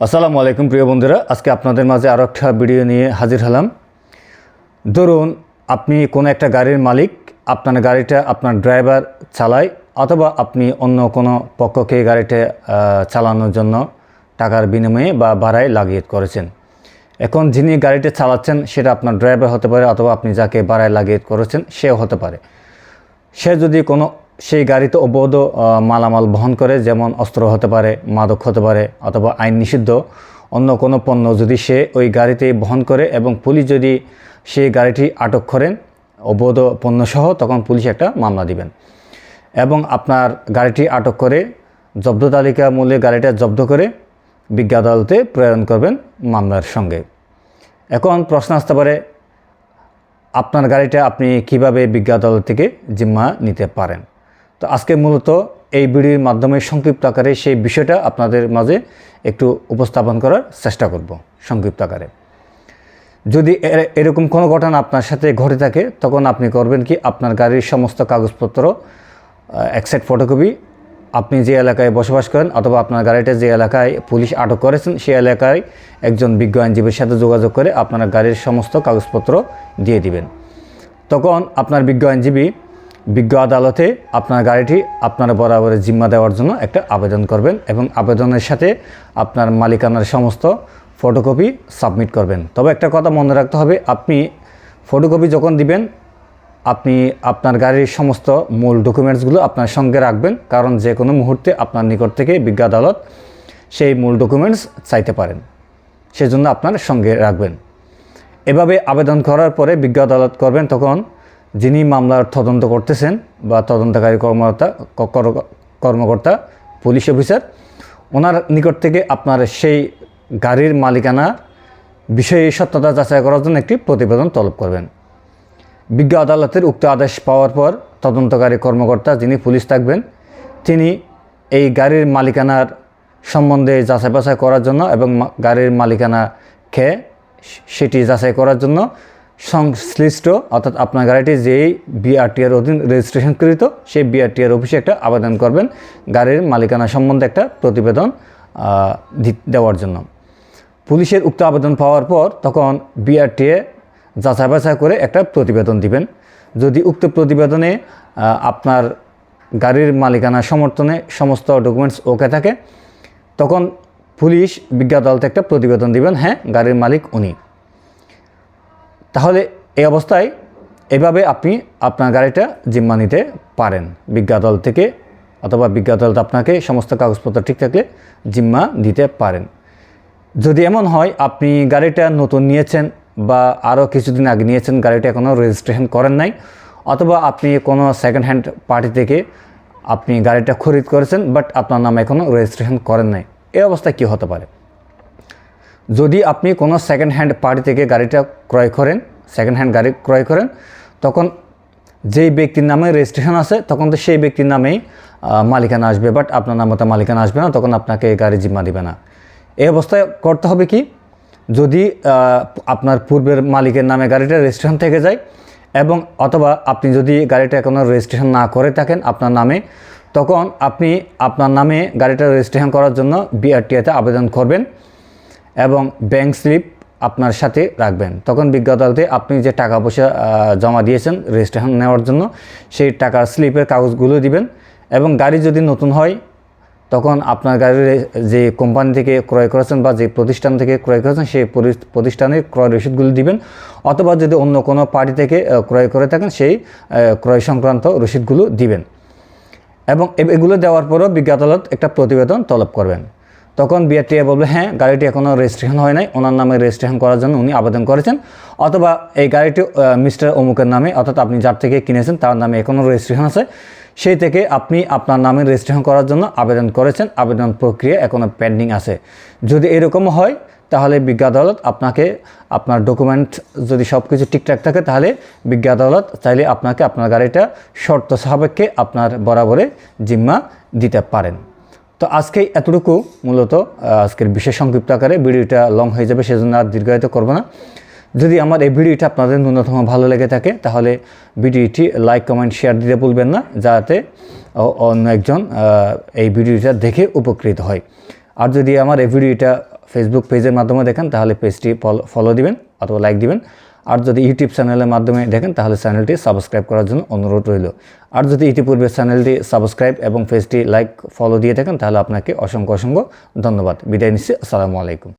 আসসালামু আলাইকুম, প্রিয় বন্ধুরা। আজকে আপনাদের মাঝে আরও একটা ভিডিও নিয়ে হাজির হলাম। ধরুন, আপনি কোনো একটা গাড়ির মালিক, আপনার গাড়িটা আপনার ড্রাইভার চালায়, অথবা আপনি অন্য কোনো পক্ষকে গাড়িটা চালানোর জন্য টাকার বিনিময়ে বা ভাড়ায় লাগিয়ে করেছেন। এখন যিনি গাড়িটা চালাচ্ছেন, সেটা আপনার ড্রাইভার হতে পারে, অথবা আপনি যাকে ভাড়ায় লাগিয়ে করেছেন, সেও হতে পারে। সে যদি কোনো সেই গাড়িতে অবৈধ মালামাল বহন করে, যেমন অস্ত্র হতে পারে, মাদক হতে পারে অথবা আইন নিষিদ্ধ, অন্য কোনো পণ্য যদি সে ওই গাড়িতে বহন করে এবং পুলিশ যদি সেই গাড়িটি আটক করেন, অবৈধ পণ্যসহ, তখন পুলিশ একটা মামলা দিবেন। এবং আপনার গাড়িটি আটক করে জব্দ তালিকা মূল্যে গাড়িটা জব্দ করে বিজ্ঞ আদালতে প্রেরণ করবেন মামলার সঙ্গে। এখন প্রশ্ন আসতে পারে, আপনার গাড়িটা আপনি কীভাবে বিজ্ঞ আদালত থেকে জিম্মা নিতে পারেন? তো আজকে মূলত এই ভিডিওর মাধ্যমে সংক্ষিপ্ত আকারে সেই বিষয়টা আপনাদের মাঝে একটু উপস্থাপন করার চেষ্টা করব সংক্ষিপ্ত আকারে। যদি এরকম কোনো ঘটনা আপনার সাথে ঘটে থাকে, তখন আপনি করবেন কি, আপনার গাড়ির সমস্ত কাগজপত্র এক সেট ফটোকপি আপনি যে এলাকায় বসবাস করেন অথবা আপনার গাড়িটা যে এলাকায় পুলিশ আটক করেছেন সেই এলাকায় একজন বিজ্ঞ আইনজীবীর সাথে যোগাযোগ করে আপনার গাড়ির সমস্ত কাগজপত্র দিয়ে দিবেন। তখন আপনার বিজ্ঞ আইনজীবী বিজ্ঞ আদালতে আপনার গাড়িটি আপনার বরাবরের জিম্মা দেওয়ার জন্য একটা আবেদন করবেন এবং আবেদনের সাথে আপনার মালিকানার সমস্ত ফটোকপি সাবমিট করবেন। তবে একটা কথা মনে রাখতে হবে, আপনি ফটোকপি যখন দিবেন, আপনি আপনার গাড়ির সমস্ত মূল ডকুমেন্টসগুলো আপনার সঙ্গে রাখবেন, কারণ যে কোনো মুহূর্তে আপনার নিকট থেকে বিজ্ঞ আদালত সেই মূল ডকুমেন্টস চাইতে পারেন, সেজন্য আপনার সঙ্গে রাখবেন। এভাবে আবেদন করার পরে বিজ্ঞ আদালত করবেন, তখন যিনি মামলার তদন্ত করতেছেন বা তদন্তকারী কর্মকর্তা কর্মকর্তা, পুলিশ অফিসার, ওনার নিকট থেকে আপনার সেই গাড়ির মালিকানা বিষয়ে সত্যতা যাচাই করার জন্য একটি প্রতিবেদন তলব করবেন। বিজ্ঞ আদালতের উক্ত আদেশ পাওয়ার পর তদন্তকারী কর্মকর্তা যিনি পুলিশ থাকবেন, তিনি এই গাড়ির মালিকানার সম্বন্ধে যাচাই বাছাই করার জন্য এবং গাড়ির মালিকানা খেয়ে সেটি যাচাই করার জন্য সংশ্লিষ্ট, অর্থাৎ আপনার গাড়িটি যেই বিআরটিআর অধীন রেজিস্ট্রেশনকৃত সেই বিআরটিআর অফিসে একটা আবেদন করবেন গাড়ির মালিকানা সম্বন্ধে একটা প্রতিবেদন দেওয়ার জন্য। পুলিশের উক্ত আবেদন পাওয়ার পর তখন বিআরটিএ যাচাই বাছাই করে একটা প্রতিবেদন দিবেন। যদি উক্ত প্রতিবেদনে আপনার গাড়ির মালিকানা সমর্থনে সমস্ত ডকুমেন্টস ওকে থাকে, তখন পুলিশ বিজ্ঞ আদালতে একটা প্রতিবেদন দিবেন হ্যাঁ গাড়ির মালিক উনি। তাহলে এই অবস্থায় এভাবে আপনি আপনার গাড়িটা জিম্মা নিতে পারেন। বিজ্ঞ আদালত থেকে অথবা বিজ্ঞ আদালত আপনাকে সমস্ত কাগজপত্র ঠিক থাকলে জিম্মা দিতে পারেন। যদি এমন হয়, আপনি গাড়িটা নতুন নিয়েছেন বা আরও কিছুদিন আগে নিয়েছেন, গাড়িটা এখনও রেজিস্ট্রেশন করেন নাই, অথবা আপনি কোনো সেকেন্ড হ্যান্ড পার্টি থেকে আপনি গাড়িটা খরিদ করেছেন বাট আপনার নাম এখনও রেজিস্ট্রেশন করেন নাই, এই অবস্থায় কী হতে পারে? যদি আপনি কোনো সেকেন্ড হ্যান্ড পার্টি থেকে গাড়িটা ক্রয় করেন সেকেন্ড হ্যান্ড গাড়ি ক্রয় করেন, তখন যেই ব্যক্তির নামে রেজিস্ট্রেশন আছে, তখন তো সেই ব্যক্তির নামেই মালিকানা আসবে। বাট আপনার নামে তো মালিকানা আসবে না, তখন আপনাকে গাড়ি জিম্মা দিবে না। এই অবস্থায় করতে হবে কি? যদি আপনার পূর্বের মালিকের নামে গাড়িটা রেজিস্ট্রেশন থেকে যায়, এবং অথবা আপনি যদি গাড়িটা এখনও রেজিস্ট্রেশন না করে থাকেন আপনার নামে, তখন আপনি আপনার নামে গাড়িটা রেজিস্ট্রেশন করার জন্য বিআরটিআতে আবেদন করবেন। এবং ব্যাংক স্লিপ আপনার সাথে রাখবেন। তখন বিজ্ঞ আদালতে আপনি যে টাকা পয়সা জমা দিয়েছেন রেজিস্ট্রেশন নেওয়ার জন্য, সেই টাকার স্লিপের কাগজগুলো দিবেন এবং গাড়ি যদি নতুন হয়, তখন আপনার গাড়ির যে কোম্পানি থেকে ক্রয় করেছেন বা যে প্রতিষ্ঠান থেকে ক্রয় করেছেন, সেই পরি- প্রতিষ্ঠানের ক্রয় রসিদগুলো দিবেন অথবা যদি অন্য কোনো পার্টি থেকে ক্রয় করে থাকেন, সেই ক্রয় সংক্রান্ত রসিদগুলো দিবেন। এবং এগুলো দেওয়ার পরেও বিজ্ঞ আদালত একটা প্রতিবেদন তলব করবেন। তখন বিআরটিএ বলবে হ্যাঁ গাড়িটি এখনও রেজিস্ট্রেশন হয় নাই। ওনার নামে রেজিস্ট্রেশন করার জন্য উনি আবেদন করেছেন। অথবা এই গাড়িটি মিস্টার অমুকের নামে, অর্থাৎ আপনি যার থেকে কিনেছেন, তার নামে এখনও রেজিস্ট্রেশন আছে। সেই থেকে আপনি আপনার নামে রেজিস্ট্রেশন করার জন্য আবেদন করেছেন। আবেদন প্রক্রিয়া এখনও পেন্ডিং আছে। যদি এরকম হয়, তাহলে বিজ্ঞ আদালত আপনাকে আপনার ডকুমেন্ট যদি সব কিছু ঠিকঠাক থাকে, তাহলে বিজ্ঞ আদালত চাইলে আপনাকে আপনার গাড়িটা শর্ত সাপেক্ষে আপনার বরাবরে জিম্মা দিতে পারেন। তো আজকে এতটুকু, মূলত আজকের বিশেষ সংক্ষিপ্ত আকারে ভিডিওটা লং হয়ে যাবে, সেজন্য আর দীর্ঘায়িত করব না। যদি আমার এই ভিডিওটা আপনাদের ন্যূনতম ভালো লেগে থাকে, তাহলে ভিডিওটি লাইক কমেন্ট শেয়ার দিতে ভুলবেন না, যাতে অন্য একজন এই ভিডিওটা দেখে উপকৃত হয়। আর যদি আমার এই ভিডিওটা ফেসবুক পেজের মাধ্যমে দেখেন, তাহলে পেজটি ফলো দিবেন, অথবা লাইক দিবেন। আর যদি ইউটিউব চ্যানেলের মাধ্যমে দেখেন, তাহলে চ্যানেলটি সাবস্ক্রাইব করার জন্য অনুরোধ রইল। আর যদি ইতিপূর্বে চ্যানেলটি সাবস্ক্রাইব এবং ফেসটি লাইক, ফলো দিয়ে থাকেন, তাহলে আপনাকে অসংখ্য অসংখ্য ধন্যবাদ। বিদায় নিচ্ছি। আসসালামু আলাইকুম।